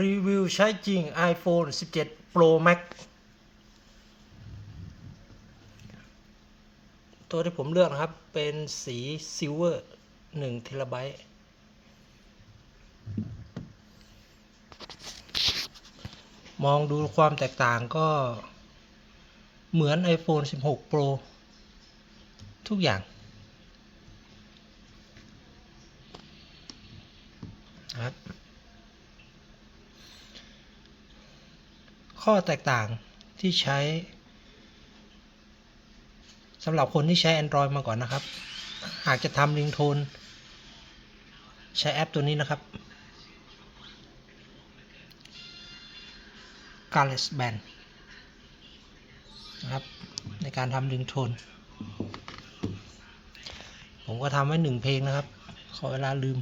รีวิวใช้จริง iPhone 17 Pro Max ตัวที่ผมเลือกนะครับ เป็นสีซิลเวอร์1เทราไบต์มองดูความแตกต่างก็เหมือน iPhone 16 Pro ทุกอย่างครับ ข้อแตกต่างที่ใช้สำหรับคนที่ใช้ Android มาก่อนนะครับ หากจะทำริงโทน ใช้แอปตัวนี้นะครับ GarageBand นะครับในการทำริงโทน ผมก็ทำไว้หนึ่งเพลงนะครับ ขอเวลาลืม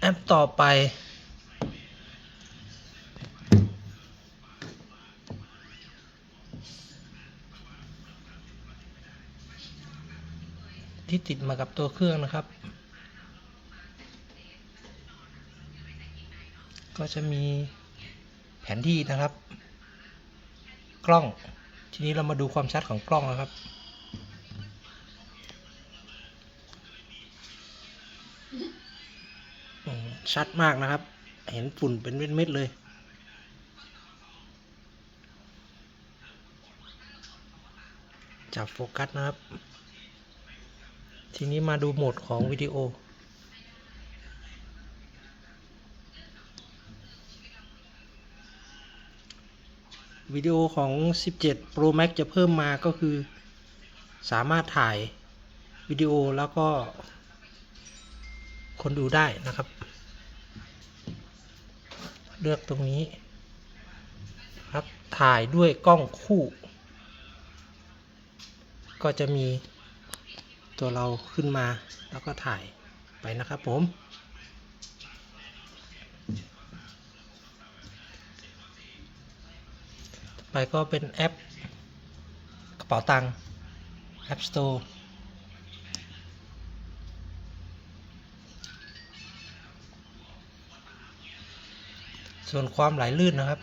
แอปต่อไป ที่ติดมากับตัวเครื่องนะครับ ก็จะมีแผนที่นะครับ กล้อง ทีนี้เรามาดูความชัดของกล้องนะครับ ชัดมากนะครับ เห็นฝุ่นเป็นเม็ดๆเลยจับโฟกัสนะครับ ทีนี้มาดูโหมดของวิดีโอ วิดีโอของ 17 Pro Max จะเพิ่มมาก็คือ สามารถถ่ายวิดีโอแล้วก็ คนดูได้นะครับ เลือกตรงนี้ครับถ่ายด้วยกล้องคู่ ก็จะมี ตัวเราขึ้นมาแล้วก็ถ่ายไปนะครับผม ไปก็เป็นแอปกระเป๋าตังค์ App Store ส่วนความไหลลื่นนะครับ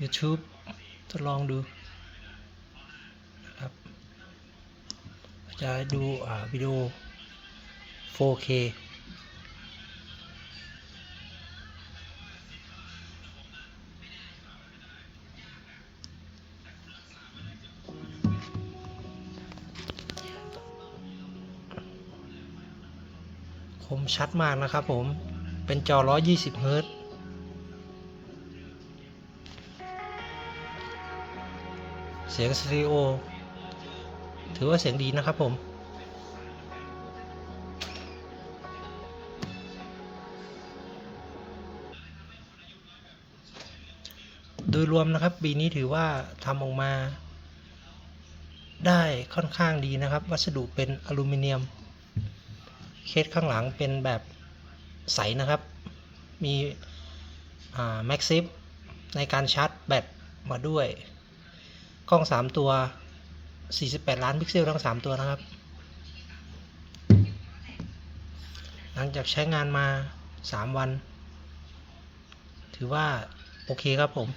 YouTube ทดลองดูนะครับ จะดูวิดีโอ 4K คมชัดมากนะครับผม เป็นจอ 120 เฮิรตซ์เสียงสตริโอ ถือว่าเสียงดีนะครับผม โดยรวมนะครับปีนี้ถือว่าทำออกมา ได้ค่อนข้างดีนะครับ วัสดุเป็นอลูมิเนียม เคสข้างหลังเป็นแบบใสนะครับ มีแม็กซิฟในการชาร์จแบตมาด้วย กล้อง 3 ตัว 48 ล้านพิกเซลทั้ง 3 ตัวนะครับ หลังจากใช้งานมา 3 วัน ถือว่า โอเคครับผม